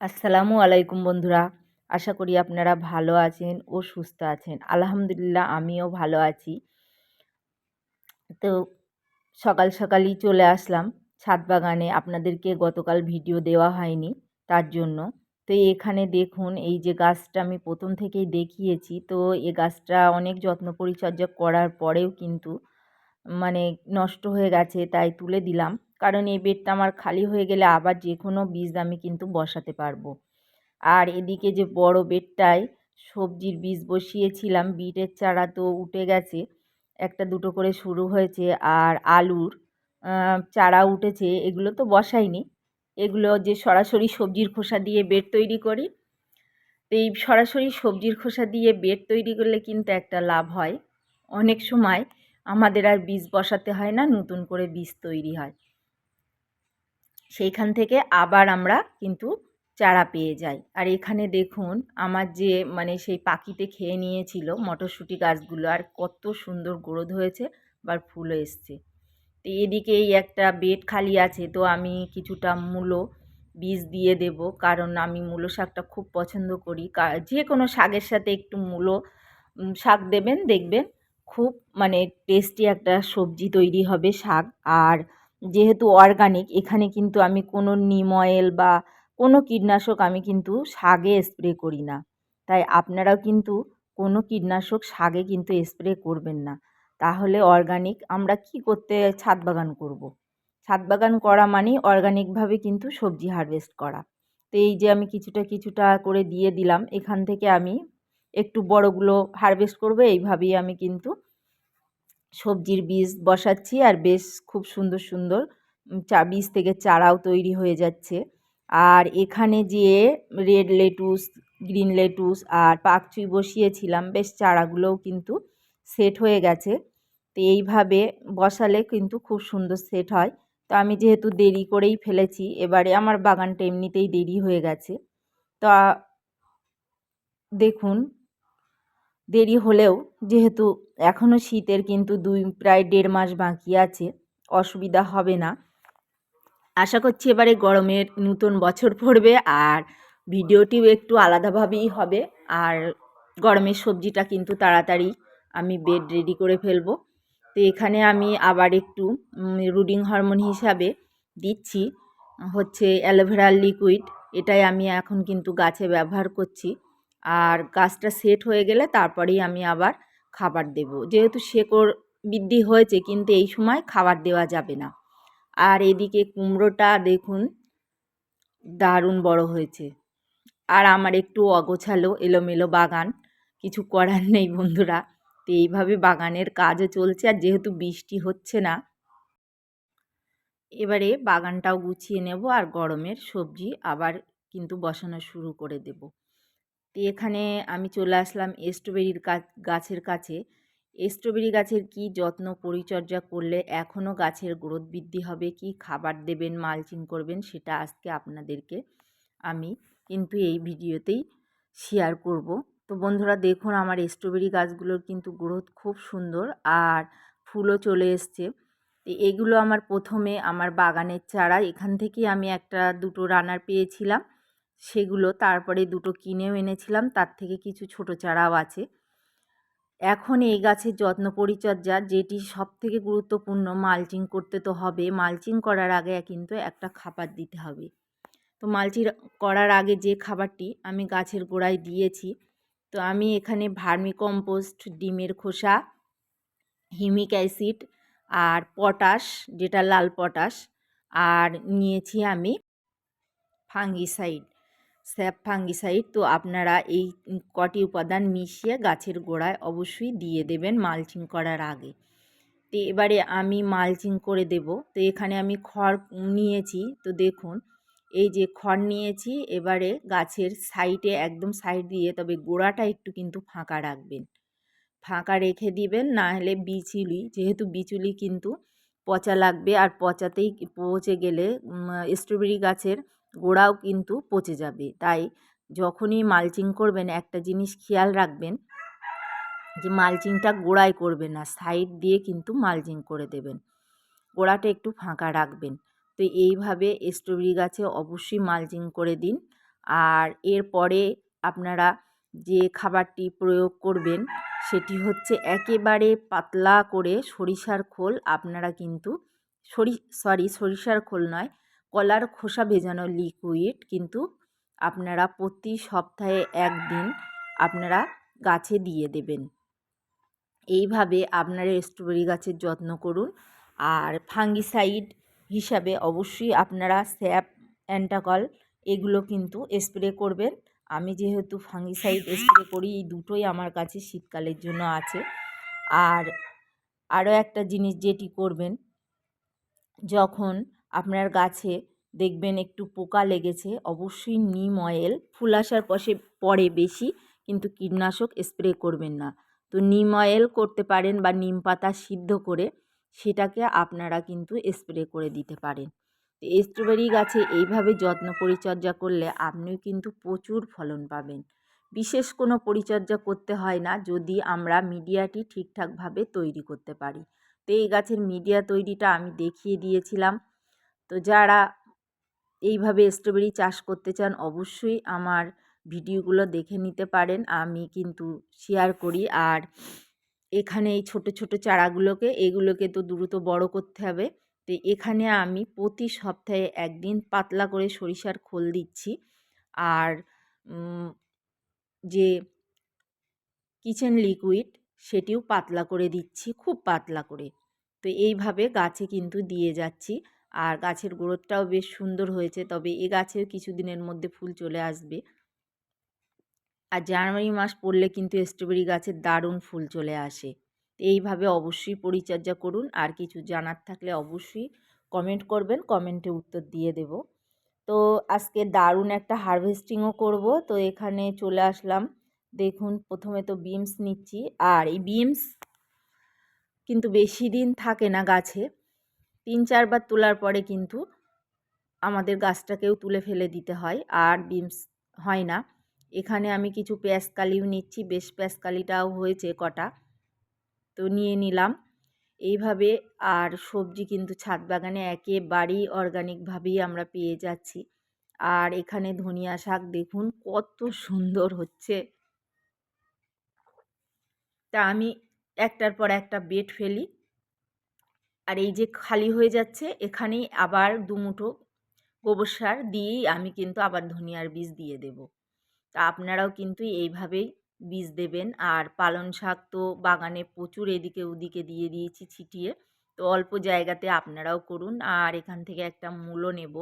আসসালামু আলাইকুম বন্ধুরা। আশা করি আপনারা ভালো আছেন ও সুস্থ আছেন। আলহামদুলিল্লাহ আমিও ভালো আছি। তো সকাল সকালই চলে আসলাম ছাদ বাগানে। আপনাদেরকে গতকাল ভিডিও দেওয়া হয়নি তার জন্য। তো এখানে দেখুন, এই যে গাছটা আমি প্রথম থেকেই দেখিয়েছি, তো এ গাছটা অনেক যত্ন পরিচর্যা করার পরেও কিন্তু মানে নষ্ট হয়ে গেছে, তাই তুলে দিলাম। কারণ এই বেডটা আমার খালি হয়ে গেলে আবার যে কোনো বীজ আমি কিন্তু বসাতে পারব। আর এদিকে যে বড় বেডটায় সবজির বীজ বসিয়েছিলাম, বিটের চারা তো উঠে গেছে, একটা দুটো করে শুরু হয়েছে। আর আলুর চারা উঠেছে, এগুলো তো বসাইনি। এগুলো যে সরাসরি সবজির খোসা দিয়ে বেড তৈরি করি, তো এই সরাসরি সবজির খোসা দিয়ে বেড তৈরি করলে কিন্তু একটা লাভ হয়। অনেক সময় আমাদের আর বীজ বসাতে হয় না, নতুন করে বীজ তৈরি হয়। সেইখান থেকে আবার আমরা কিন্তু চারা পেয়ে যাই। আর এখানে দেখুন, আমার যে মানে সেই পাখিতে খেয়ে নিয়েছিল মটরশুঁটি গাছগুলো, আর কত সুন্দর গ্রোথ হয়েছে আবার ফুলও এসছে। তো এদিকে এই একটা বেড খালি আছে, তো আমি কিছুটা মূলো, বীজ দিয়ে দেব। কারণ আমি মূলো শাকটা খুব পছন্দ করি। যে কোনো শাকের সাথে একটু মূলো শাক দেবেন, দেখবেন খুব মানে টেস্টি একটা সবজি তৈরি হবে শাক। আর যেহেতু অর্গানিক এখানে কিন্তু আমি কোনো নিম অয়েল বা কোনো কীটনাশক আমি কিন্তু শাগে স্প্রে করি না। তাই আপনারাও কিন্তু কোনো কীটনাশক শাগে কিন্তু স্প্রে করবেন না। তাহলে অর্গানিক আমরা কি করতে ছাদ বাগান করব। ছাদ বাগান করা মানেই অর্গানিকভাবে কিন্তু সবজি হারভেস্ট করা। তো এই যে আমি কিছুটা কিছুটা করে দিয়ে দিলাম, এখান থেকে আমি একটু বড়গুলো হারভেস্ট করব, এইভাবেই আমি কিন্তু সবজির বীজ বসাচ্ছি আর বেশ খুব সুন্দর সুন্দর চা, বীজ থেকে চারাও তৈরি হয়ে যাচ্ছে। আর এখানে যে রেড লেটুস, গ্রিন লেটুস আর পাকচুই বসিয়েছিলাম, বেশ চারাগুলোও কিন্তু সেট হয়ে গেছে। তো এইভাবে বসালে কিন্তু খুব সুন্দর সেট হয়। তো আমি যেহেতু দেরি করেই ফেলেছি, এবারে আমার বাগানটা এমনিতেই দেরি হয়ে গেছে। তা দেখুন দেরি হলেও যেহেতু এখনও শীতের কিন্তু দুই, প্রায় দেড় মাস বাকি আছে, অসুবিধা হবে না। আশা করছি এবারে গরমের নতুন বছর পড়বে আর ভিডিওটিও একটু আলাদাভাবেই হবে আর গরমের সবজিটা কিন্তু তাড়াতাড়ি আমি বেড রেডি করে ফেলব। তো এখানে আমি আবার একটু রুডিং হরমোন হিসাবে দিচ্ছি, হচ্ছে অ্যালোভেরা লিকুইড এটাই আমি এখন কিন্তু গাছে ব্যবহার করছি। আর গাছটা সেট হয়ে গেলে তারপরেই আমি আবার খাবার দেব। যেহেতু শেকড় বৃদ্ধি হয়েছে, কিন্তু এই সময় খাবার দেওয়া যাবে না। আর এদিকে কুমড়োটা দেখুন, দারুণ বড় হয়েছে। আর আমার একটু অগোছালো, এলোমেলো বাগান, কিছু করার নেই বন্ধুরা। তো এইভাবে বাগানের কাজও চলছে, আর যেহেতু বৃষ্টি হচ্ছে না, এবারে বাগানটাও গুছিয়ে নেব আর গরমের সবজি আবার কিন্তু বসানো শুরু করে দেব। তো এখানে আমি চলে আসলাম স্ট্রবেরির গাছের কাছে। স্ট্রবেরি গাছের কি যত্ন পরিচর্যা করলে এখনও গাছের গ্রোথ বৃদ্ধি হবে, কি খাবার দেবেন মালচিং করবেন সেটা আজকে আপনাদেরকে আমি কিন্তু এই ভিডিওতেই শেয়ার করব। তো বন্ধুরা দেখুন আমার স্ট্রবেরি গাছগুলোর কিন্তু গ্রোথ খুব সুন্দর আর ফুলও চলে এসছে। তো এগুলো আমার প্রথমে আমার বাগানের চারা, এখান থেকেই আমি একটা দুটো রানার পেয়েছিলাম। সেগুলো তারপরে দুটো কিনেও এনেছিলাম, তার থেকে কিছু ছোট চারাও আছে। এখন এই গাছের যত্ন পরিচর্যা, যেটি সব থেকে গুরুত্বপূর্ণ, মালচিং করতে তো হবে। মালচিং করার আগে কিন্তু একটা খাবার দিতে হবে। তো মালচিং করার আগে যে খাবারটি আমি গাছের গোড়ায় দিয়েছি, তো আমি এখানে ভার্মি কম্পোস্ট ডিমের খোসা, হিমিক অ্যাসিড আর পটাশ, যেটা লাল পটাশ, আর নিয়েছি আমি ফাঙ্গিসাইড। স্যাপ ফাঙ্গিসাইড তো আপনারা এই কটি উপাদান মিশিয়ে গাছের গোড়ায় অবশ্যই দিয়ে দেবেন মালচিং করার আগে। তো এবারে আমি মালচিং করে দেব। তো এখানে আমি খড় নিয়েছি। তো দেখুন, এই যে খড় নিয়েছি, এবারে গাছের সাইডে, একদম সাইড দিয়ে, তবে গোড়াটা একটু কিন্তু ফাঁকা রাখবেন। ফাঁকা রেখে দিবেন, না হলে বিচুলি, যেহেতু বিচুলি কিন্তু পচা লাগবে। আর পচাতেই পচে গেলে স্ট্রবেরি গাছের গোড়াও কিন্তু পচে যাবে। তাই যখনই মালচিং করবেন, একটা জিনিস খেয়াল রাখবেন যে মালচিংটা গোড়ায় করবে না, সাইড দিয়ে কিন্তু মালচিং করে দেবেন। গোড়াটা একটু ফাঁকা রাখবেন। তো এইভাবে স্ট্রবেরি গাছে অবশ্যই মালচিং করে দিন। আর এরপরে আপনারা যে খাবারটি প্রয়োগ করবেন, সেটি হচ্ছে একেবারে পাতলা করে সরিষার খোল। আপনারা কিন্তু সরি সরি, সরিষার খোল নয় কলার খোসা ভেজানো লিকুইড কিন্তু আপনারা প্রতি সপ্তাহে একদিন আপনারা গাছে দিয়ে দেবেন। এইভাবে আপনারা স্ট্রবেরি গাছের যত্ন করুন। আর ফাঙ্গিসাইড হিসাবে অবশ্যই আপনারা স্যাপ অ্যান্টাকল এগুলো কিন্তু স্প্রে করবেন। আমি যেহেতু ফাঙ্গিসাইড স্প্রে করি, এই দুটোই আমার কাছে শীতকালের জন্য আছে। আর আরও একটা জিনিস যেটি করবেন, যখন আপনার গাছে দেখবেন একটু পোকা লেগেছে, অবশ্যই নিম অয়েল ফুল আসার পশে, পরে বেশি, কিন্তু কীটনাশক স্প্রে করবেন না। তো নিম অয়েল করতে পারেন বা নিম পাতা সিদ্ধ করে, সেটাকে আপনারা কিন্তু স্প্রে করে দিতে পারেন। তো স্ট্রবেরি গাছে এইভাবে যত্ন পরিচর্যা করলে আপনিও কিন্তু প্রচুর ফলন পাবেন। বিশেষ কোনো পরিচর্যা করতে হয় না, যদি আমরা মিডিয়াটি ঠিকঠাকভাবে তৈরি করতে পারি। তো এই গাছের মিডিয়া তৈরিটা আমি দেখিয়ে দিয়েছিলাম। তো যারা এইভাবে স্ট্রবেরি চাষ করতে চান, অবশ্যই আমার ভিডিওগুলো দেখে নিতে পারেন। আমি কিন্তু শেয়ার করি। আর এখানে এই ছোট ছোট চারাগুলোকে, এগুলোকে তো দ্রুত বড় করতে হবে। তো এখানে আমি প্রতি সপ্তাহে একদিন পাতলা করে সরিষার খোল দিচ্ছি। আর যে কিচেন লিকুইড সেটিও পাতলা করে দিচ্ছি, খুব পাতলা করে। তো এইভাবে গাছে কিন্তু দিয়ে যাচ্ছি। আর গাছের গ্রোথটাও বেশ সুন্দর হয়েছে। তবে এ গাছেও কিছুদিনের মধ্যে ফুল চলে আসবে। আর জানুয়ারি মাস পড়লে কিন্তু স্ট্রবেরি গাছের দারুণ ফুল চলে আসে। এইভাবে অবশ্যই পরিচর্যা করুন। আর কিছু জানার থাকলে অবশ্যই কমেন্ট করবেন। কমেন্টে উত্তর দিয়ে দেব। তো আজকে দারুণ একটা হারভেস্টিংও করব। তো এখানে চলে আসলাম। দেখুন, প্রথমে তো বিমস নিচ্ছি। আর এই বিমস কিন্তু বেশি দিন থাকে না গাছে। তিন চারবার তোলার পরে কিন্তু আমাদের গাছটাকেও তুলে ফেলে দিতে হয়, আর বিমস হয় না। এখানে আমি কিছু পেঁয়াজকালিও নিচ্ছি, বেশ পেঁয়াজকালিটাও হয়েছে কটা। তো নিয়ে নিলাম। এইভাবে আর সবজি কিন্তু ছাদ বাগানে একেবারেই অর্গানিকভাবেই আমরা পেয়ে যাচ্ছি। আর এখানে ধনিয়া শাক দেখুন কত সুন্দর হচ্ছে। তা আমি একটার পর একটা বেড ফেলি। আর এই যে খালি হয়ে যাচ্ছে, এখানেই আবার দুমুঠো গোবর সার দিয়েই আমি কিন্তু আবার ধনিয়ার বীজ দিয়ে দেব। তা আপনারাও কিন্তু এইভাবেই বীজ দেবেন। আর পালং শাক তো বাগানে প্রচুর এদিকে ওদিকে দিয়ে দিয়েছি ছিটিয়ে। তো অল্প জায়গাতে আপনারাও করুন। আর এখান থেকে একটা মূলো নেব।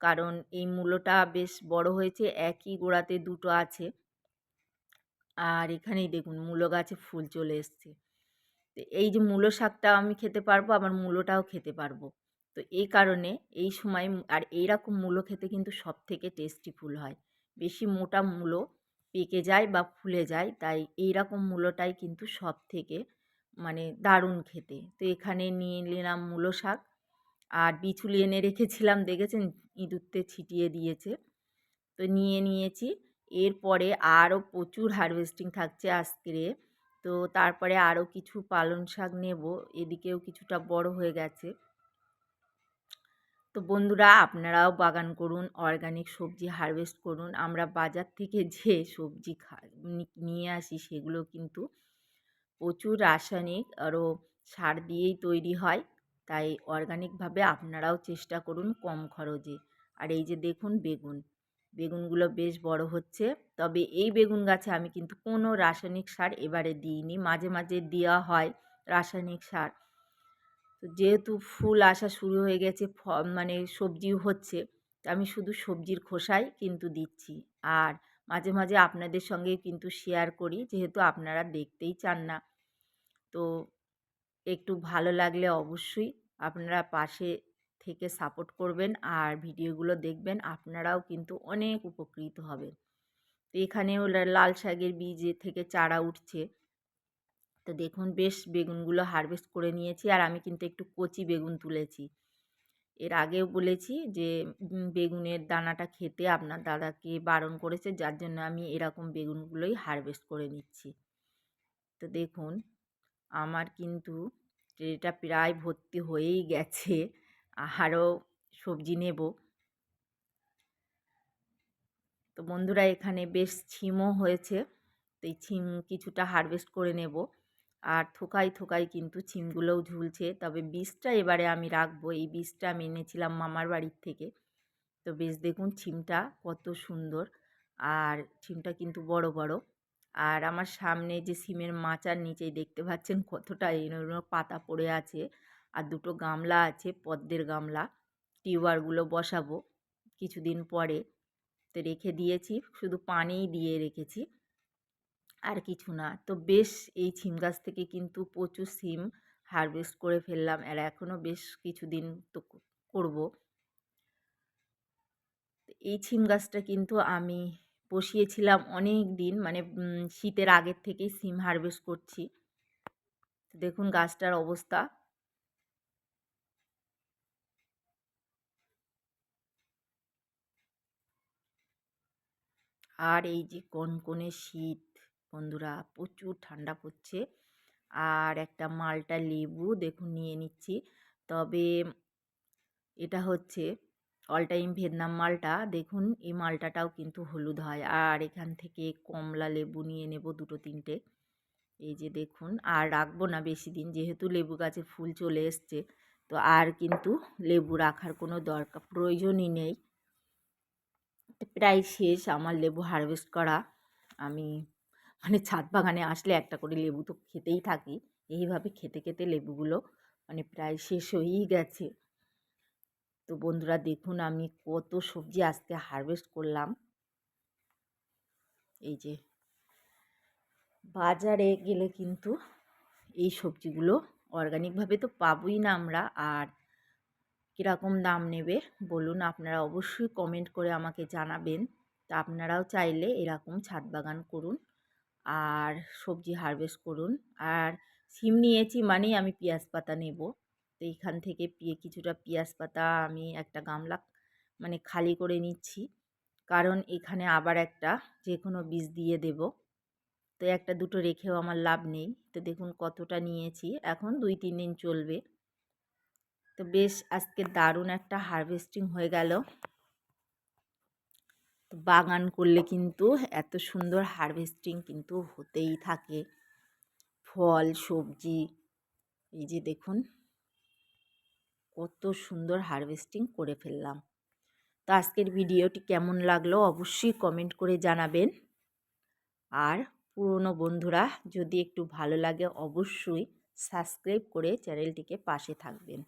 কারণ এই মূলোটা বেশ বড় হয়েছে, একই গোড়াতে দুটো আছে। আর এখানেই দেখুন, মূলো গাছে ফুল চলে এসছে। তো এই যে মূলো শাকটা আমি খেতে পারব, আবার মূলোটাও খেতে পারব। তো এই কারণে এই সময় আর এইরকম মূলো খেতে কিন্তু সব থেকে টেস্টি ফুল হয়। বেশি মোটা মূলো পেকে যায় বা ফুলে যায়, তাই এই রকম মূলোটাই কিন্তু সব থেকে মানে দারুণ খেতে। তো এখানে নিয়ে নিলাম মূলো শাক। আর বিছুলি এনে রেখেছিলাম, দেখেছেন? ইঁদুরতে ছিটিয়ে দিয়েছে। তো নিয়ে নিয়েছি। এরপরে আরও প্রচুর হারভেস্টিং থাকছে আজকে। তো তারপরে আরও কিছু পালং শাক নেব, এদিকেও কিছুটা বড় হয়ে গেছে। তো বন্ধুরা, আপনারাও বাগান করুন অর্গানিক সবজি হারভেস্ট করুন। আমরা বাজার থেকে যে সবজি খা নিয়ে আসি সেগুলো কিন্তু প্রচুর রাসায়নিক আরও সার দিয়েই তৈরি হয়। তাই অর্গানিকভাবে আপনারাও চেষ্টা করুন কম খরচে। আর এই যে দেখুন, বেগুন। বেগুনগুলো বেশ বড় হচ্ছে। তবে এই বেগুন গাছে আমি কিন্তু কোনো রাসায়নিক সার এবারে দিইনি। মাঝে মাঝে দেওয়া হয় রাসায়নিক সার। তো যেহেতু ফুল আসা শুরু হয়ে গেছে, ফ মানে সবজিও হচ্ছে আমি শুধু সবজির খোসাই কিন্তু দিচ্ছি। আর মাঝে মাঝে আপনাদের সঙ্গে কিন্তু শেয়ার করি, যেহেতু আপনারা দেখতেই চান না। তো একটু ভালো লাগলে অবশ্যই আপনারা পাশে থেকে সাপোর্ট করবেন আর ভিডিওগুলো দেখবেন, আপনারাও কিন্তু অনেক উপকৃত হবেন। তো এখানেও লাল শাকের বীজ থেকে চারা উঠছে। তো দেখুন, বেশ বেগুনগুলো হারভেস্ট করে নিয়েছি আর আমি কিন্তু একটু কচি বেগুন তুলেছি। এর আগেও বলেছি যে বেগুনের দানাটা খেতে আপনার দাদাকে বারণ করেছে, যার জন্য আমি এরকম বেগুনগুলোই হারভেস্ট করে নিচ্ছি। তো দেখুন, আমার কিন্তু ট্রেটা প্রায় ভর্তি হয়েই গেছে। আরও সবজি নেব। তো বন্ধুরা, এখানে বেশ ছিমও হয়েছে। তো এই ছিম কিছুটা হারভেস্ট করে নেব। আর থোকায় থোকায় কিন্তু ছিমগুলোও ঝুলছে। তবে বীজটা এবারে আমি রাখব। এই বীজটা আমি এনেছিলাম মামার বাড়ির থেকে। তো বেশ দেখুন, ছিমটা কত সুন্দর। আর ছিমটা কিন্তু বড় বড়। আর আমার সামনে যে সিমের মাচার নিচে দেখতে পাচ্ছেন কতটা এনো পাতা পড়ে আছে। আর দুটো গামলা আছে, পদ্মের গামলা। টিউবারগুলো বসাবো কিছুদিন পরে। তো রেখে দিয়েছি, শুধু পানিই দিয়ে রেখেছি। আর কিছু না। তো বেশ এই সিম গাছ থেকে কিন্তু প্রচুর সিম হারভেস্ট করে ফেললাম। আর এখনও বেশ কিছুদিন তো করব। এই সিম গাছটা কিন্তু আমি বসিয়েছিলাম অনেক দিন মানে শীতের আগের থেকেই সিম হারভেস্ট করছি। দেখুন গাছটার অবস্থা। আর এই যে কনকনে শীত, বন্ধুরা প্রচুর ঠান্ডা পড়ছে। আর একটা মালটা লেবু দেখুন নিয়ে নিচ্ছি। তবে এটা হচ্ছে অল টাইম ভিয়েতনাম মালটা। দেখুন এই মালটাটাও কিন্তু হলুদ হয়। আর এখান থেকে কমলা লেবু নিয়ে নেব দুটো তিনটে। এই যে দেখুন, আর রাখব না বেশি দিন। যেহেতু লেবু গাছে ফুল চলে এসছে, তো আর কিন্তু লেবু রাখার কোনো দরকার, প্রয়োজনই নেই। প্রায় শেষ আমার লেবু হারভেস্ট করা। আমি মানে ছাদ বাগানে আসলে একটা করে লেবু তো খেতেই থাকি। এইভাবে খেতে খেতে লেবুগুলো মানে প্রায় শেষ হয়েই গেছে। তো বন্ধুরা দেখুন আমি কত সবজি আজকে হারভেস্ট করলাম। এই যে বাজারে গেলে কিন্তু এই সবজিগুলো অর্গানিকভাবে তো পাবোই না আমরা। আর কীরকম দাম নেবে বলুন, আপনারা অবশ্যই কমেন্ট করে আমাকে জানাবেন। তা আপনারাও চাইলে এরকম ছাদ বাগান করুন আর সবজি হারভেস্ট করুন। আর সিম নিয়েছি মানেই আমি পেঁয়াজ পাতা নেব। তো এইখান থেকে পিয়ে কিছুটা পেঁয়াজ পাতা আমি একটা গামলা মানে খালি করে নিচ্ছি। কারণ এখানে আবার একটা যে কোনো বীজ দিয়ে দেব। তো একটা দুটো রেখেও আমার লাভ নেই। তো দেখুন কতটা নিয়েছি। এখন দুই, তিন দিন চলবে। তো বেশ আজকে দারুণ একটা হারভেস্টিং হয়ে গেল। তো বাগান করলে কিন্তু এত সুন্দর হারভেস্টিং কিন্তু হতেই থাকে। ফল, সবজি, এই যে দেখুন, কত সুন্দর হারভেস্টিং করে ফেললাম। তো আজকের ভিডিওটি কেমন লাগল অবশ্যই কমেন্ট করে জানাবেন। আর পুরনো বন্ধুরা যদি একটু ভালো লাগে অবশ্যই সাবস্ক্রাইব করে চ্যানেলটিকে পাশে থাকবেন।